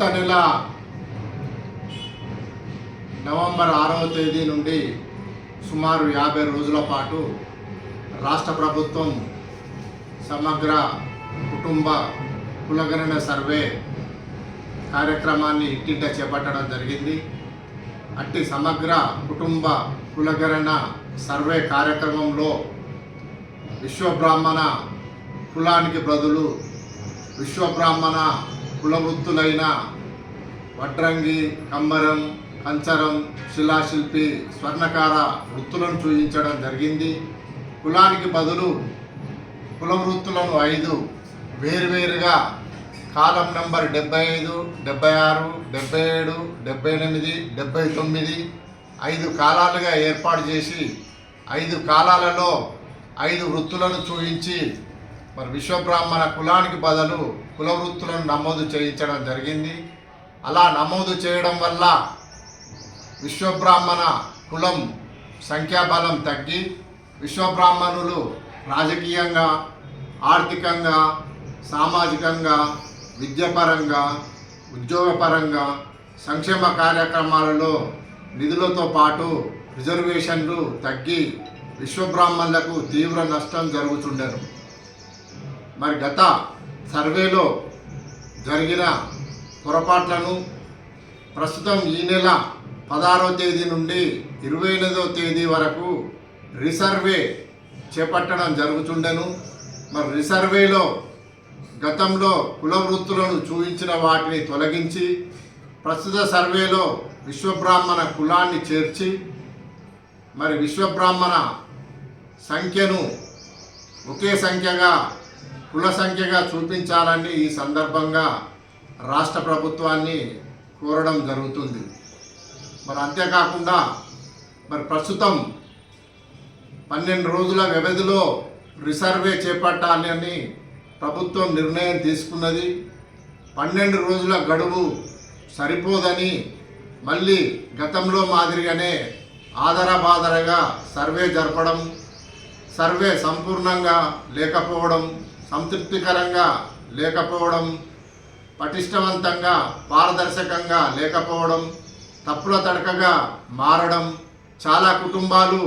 గత నెల నవంబర్ ఆరవ తేదీ నుండి సుమారు యాభై రోజుల పాటు రాష్ట్ర ప్రభుత్వం సమగ్ర కుటుంబ కులగణన సర్వే కార్యక్రమాన్ని ఇంటింట చేపట్టడం జరిగింది. అట్టి సమగ్ర కుటుంబ కులగణన సర్వే కార్యక్రమంలో విశ్వబ్రాహ్మణ కులానికి బదులు విశ్వబ్రాహ్మణ కులవృత్తులైన వడ్రంగి కమ్మరం కంచరం శిలాశిల్పి స్వర్ణకార వృత్తులను చూపించడం జరిగింది. కులానికి బదులు కుల వృత్తులను ఐదు వేరువేరుగా కాలం నంబర్ డెబ్బై ఐదు డెబ్బై ఆరు డెబ్బై ఏడు డెబ్బై ఎనిమిది డెబ్బై తొమ్మిది ఐదు కాలాలుగా ఏర్పాటు చేసి ఐదు కాలాలలో ఐదు వృత్తులను చూపించి మరి విశ్వబ్రాహ్మణ కులానికి బదులు కుల వృత్తులను నమోదు చేయించడం జరిగింది. అలా నమోదు చేయడం వల్ల విశ్వబ్రాహ్మణ కులం సంఖ్యాబలం తగ్గి విశ్వబ్రాహ్మణులు రాజకీయంగా ఆర్థికంగా సామాజికంగా విద్యాపరంగా ఉద్యోగపరంగా సంక్షేమ కార్యక్రమాలలో నిధులతో పాటు రిజర్వేషన్లు తగ్గి విశ్వబ్రాహ్మణులకు తీవ్ర నష్టం జరుగుతుండరు మరి గత సర్వేలో జరిగిన పొరపాట్లను ప్రస్తుతం ఈ నెల పదహారవ తేదీ నుండి ఇరవై ఎనిమిదవ తేదీ వరకు రిసర్వే చేపట్టడం జరుగుతుండెను. మరి రిసర్వేలో గతంలో కుల వృత్తులను చూపించిన వాటిని తొలగించి ప్రస్తుత సర్వేలో విశ్వబ్రాహ్మణ కులాన్ని చేర్చి మరి విశ్వబ్రాహ్మణ సంఖ్యను ఒకే సంఖ్యగా కుల సంఖ్యగా చూపించాలని ఈ సందర్భంగా రాష్ట్ర ప్రభుత్వాన్ని కోరడం జరుగుతుంది. మరి అంతేకాకుండా మరి ప్రస్తుతం పన్నెండు రోజుల వ్యవధిలో రిసర్వే చేపట్టాలి అని ప్రభుత్వం నిర్ణయం తీసుకున్నది. పన్నెండు రోజుల గడువు సరిపోదని మళ్ళీ గతంలో మాదిరిగానే ఆధారబాదరగా సర్వే జరపడం సర్వే సంపూర్ణంగా లేకపోవడం సంతృప్తికరంగా లేకపోవడం పటిష్టవంతంగా పారదర్శకంగా లేకపోవడం తప్పుల తడకగా మారడం చాలా కుటుంబాలు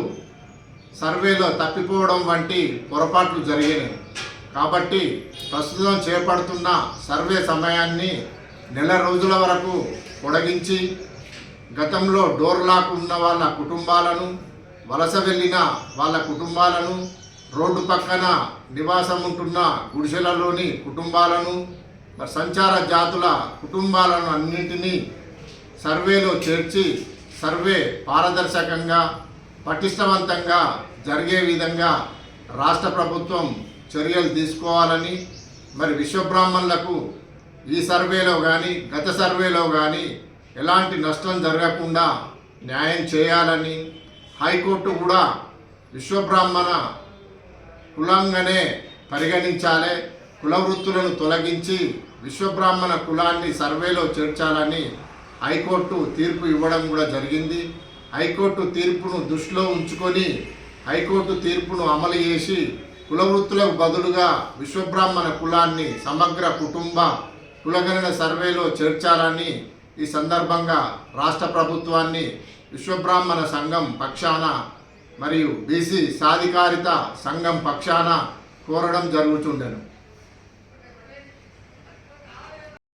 సర్వేలో తప్పిపోవడం వంటి పొరపాట్లు జరిగినాయి. కాబట్టి ప్రస్తుతం చేపడుతున్న సర్వే సమయాన్ని నెల రోజుల వరకు పొడిగించి గతంలో డోర్ లాక్ ఉన్న వాళ్ళ కుటుంబాలను వలస వెళ్ళిన వాళ్ళ కుటుంబాలను రోడ్డు పక్కన నివాసం ఉంటున్న గుడిసెలలోని కుటుంబాలను మరి సంచార జాతుల కుటుంబాలను అన్నింటినీ సర్వేలో చేర్చి సర్వే పారదర్శకంగా పటిష్టవంతంగా జరిగే విధంగా రాష్ట్ర ప్రభుత్వం చర్యలు తీసుకోవాలని మరి విశ్వబ్రాహ్మణులకు ఈ సర్వేలో కానీ గత సర్వేలో కానీ ఎలాంటి నష్టం జరగకుండా న్యాయం చేయాలని హైకోర్టు కూడా విశ్వబ్రాహ్మణ కులంగానే పరిగణించాలి. కుల వృత్తులను తొలగించి విశ్వబ్రాహ్మణ కులాన్ని సర్వేలో చేర్చాలని హైకోర్టు తీర్పు ఇవ్వడం కూడా జరిగింది. హైకోర్టు తీర్పును దృష్టిలో ఉంచుకొని హైకోర్టు తీర్పును అమలు చేసి కుల వృత్తులకు బదులుగా విశ్వబ్రాహ్మణ కులాన్ని సమగ్ర కుటుంబ కులగణన సర్వేలో చేర్చాలని ఈ సందర్భంగా రాష్ట్ర ప్రభుత్వాన్ని విశ్వబ్రాహ్మణ సంఘం పక్షాన మరియు బీసీ సాధికారిత సంఘం పక్షాన కోరడం జరుగుతుండెను.